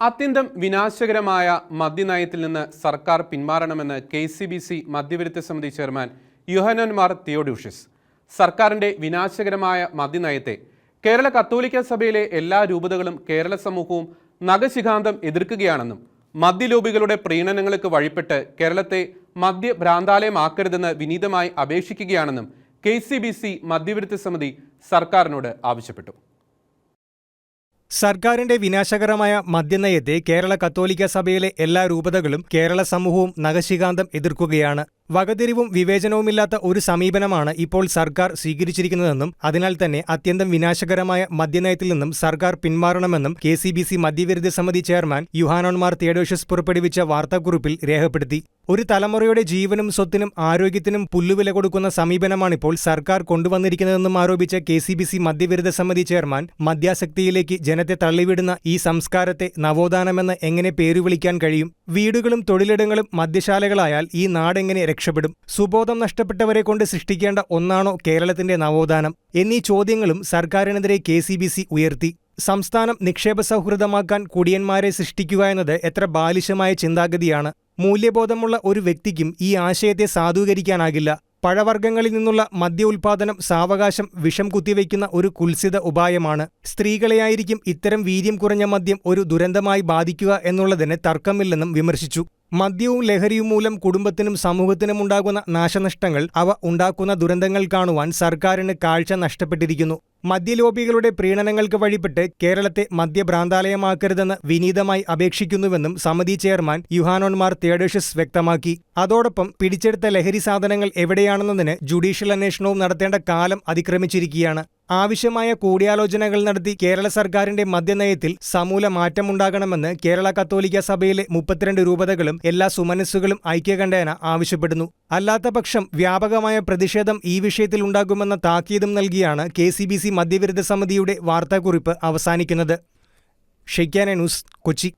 അത്യന്തം വിനാശകരമായ മദ്യനയത്തിൽ നിന്ന് സർക്കാർ പിന്മാറണമെന്ന് കെ സി ബി സി മദ്യവിരുദ്ധ സമിതി ചെയർമാൻ യുഹനന്മാർ മാർ തിയോഡ്യൂഷ്യസ് സർക്കാരിന്റെ വിനാശകരമായ മദ്യനയത്തെ കേരള കത്തോലിക്ക സഭയിലെ എല്ലാ രൂപതകളും കേരള സമൂഹവും നഖശിഖാന്തം എതിർക്കുകയാണെന്നും മദ്യലോബികളുടെ പ്രീണനങ്ങൾക്ക് വഴിപ്പെട്ട് കേരളത്തെ മദ്യഭ്രാന്താലയമാക്കരുതെന്ന് വിനീതമായി അപേക്ഷിക്കുകയാണെന്നും കെ സി ബി സി മദ്യവിരുദ്ധ സമിതി സർക്കാരിനോട് ആവശ്യപ്പെട്ടു. സർക്കാരിന്റെ വിനാശകരമായ മദ്യനയത്തെ കേരള കത്തോലിക്ക സഭയിലെ എല്ലാ രൂപതകളും കേരള സമൂഹവും നഖശികാന്തം എതിർക്കുകയാണ്. വകതിരിവും വിവേചനവുമില്ലാത്ത ഒരു സമീപനമാണ് ഇപ്പോൾ സർക്കാർ സ്വീകരിച്ചിരിക്കുന്നതെന്നും അതിനാൽ തന്നെ അത്യന്തം വിനാശകരമായ മദ്യനയത്തിൽ നിന്നും സർക്കാർ പിന്മാറണമെന്നും കെ സി ബി സി മദ്യവിരുദ്ധ സമിതി ചെയർമാൻ യുഹാനോൺമാർ തിയഡോഷ്യസ് പുറപ്പെടുവിച്ച വാർത്താക്കുറിപ്പിൽ രേഖപ്പെടുത്തി. ഒരു തലമുറയുടെ ജീവനും സ്വത്തിനും ആരോഗ്യത്തിനും പുല്ലുവില കൊടുക്കുന്ന സമീപനമാണിപ്പോൾ സർക്കാർ കൊണ്ടുവന്നിരിക്കുന്നതെന്നും ആരോപിച്ച കെ സി ബി സി മദ്യവിരുദ്ധ സമിതി ചെയർമാൻ മദ്യാസക്തിയിലേക്ക് ജനത്തെ തള്ളിവിടുന്ന ഈ സംസ്കാരത്തെ നവോത്ഥാനമെന്ന് എങ്ങനെ പേരുവിളിക്കാൻ കഴിയും? വീടുകളും തൊഴിലിടങ്ങളും മദ്യശാലകളായാൽ ഈ നാടെങ്ങനെ രക്ഷപ്പെടും. സുബോധം നഷ്ടപ്പെട്ടവരെ കൊണ്ട് സൃഷ്ടിക്കേണ്ട ഒന്നാണോ കേരളത്തിന്റെ നവോത്ഥാനം? എന്നീ ചോദ്യങ്ങളും സർക്കാരിനെതിരെ കെ ഉയർത്തി. സംസ്ഥാനം നിക്ഷേപ സൗഹൃദമാക്കാൻ കുടിയന്മാരെ സൃഷ്ടിക്കുക എന്നത് എത്ര ബാലിശമായ ചിന്താഗതിയാണ്. മൂല്യബോധമുള്ള ഒരു വ്യക്തിക്കും ഈ ആശയത്തെ സാധൂകരിക്കാനാകില്ല. പഴവർഗങ്ങളിൽ നിന്നുള്ള മദ്യ ഉൽപാദനം സാവകാശം വിഷം കുത്തിവയ്ക്കുന്ന ഒരു കുൽസിത ഉപായമാണ്. സ്ത്രീകളെയായിരിക്കും ഇത്തരം വീര്യം കുറഞ്ഞ മദ്യം ഒരു ദുരന്തമായി ബാധിക്കുക എന്നുള്ളതിന് തർക്കമില്ലെന്നും വിമർശിച്ചു. മദ്യവും ലഹരിയും മൂലം കുടുംബത്തിനും സമൂഹത്തിനും ഉണ്ടാകുന്ന നാശനഷ്ടങ്ങൾ അവ ഉണ്ടാക്കുന്ന ദുരന്തങ്ങൾ കാണുവാൻ സർക്കാരിന് കാഴ്ച നഷ്ടപ്പെട്ടിരിക്കുന്നു മദ്യലോബികളുടെ പ്രീണനങ്ങൾക്ക് വഴിപ്പെട്ട് കേരളത്തെ മദ്യഭ്രാന്താലയമാക്കരുതെന്ന് വിനീതമായി അപേക്ഷിക്കുന്നുവെന്നും സമിതി ചെയർമാൻ യുഹാനോൺമാർ തേഡേഷ്യസ് വ്യക്തമാക്കി. അതോടൊപ്പം പിടിച്ചെടുത്ത ലഹരി സാധനങ്ങൾ എവിടെയാണെന്നതിന് ജുഡീഷ്യൽ അന്വേഷണവും നടത്തേണ്ട കാലം അതിക്രമിച്ചിരിക്കുകയാണ്. ആവശ്യമായ കൂടിയാലോചനകൾ നടത്തി കേരള സർക്കാരിന്റെ മദ്യനയത്തിൽ സമൂല മാറ്റമുണ്ടാകണമെന്ന് കേരള കത്തോലിക്ക സഭയിലെ മുപ്പത്തിരണ്ട് രൂപതകളും എല്ലാ സുമനസ്സുകളും ഐക്യകണ്ഠേന ആവശ്യപ്പെടുന്നു. അല്ലാത്തപക്ഷം വ്യാപകമായ പ്രതിഷേധം ഈ വിഷയത്തിൽ ഉണ്ടാകുമെന്ന താക്കീതും നൽകിയാണ് കെ സി ബി സി മദ്യവിരുദ്ധ സമിതിയുടെ വാർത്താക്കുറിപ്പ് അവസാനിക്കുന്നത്. ഷെയ്ക്കാന ന്യൂസ് കൊച്ചി.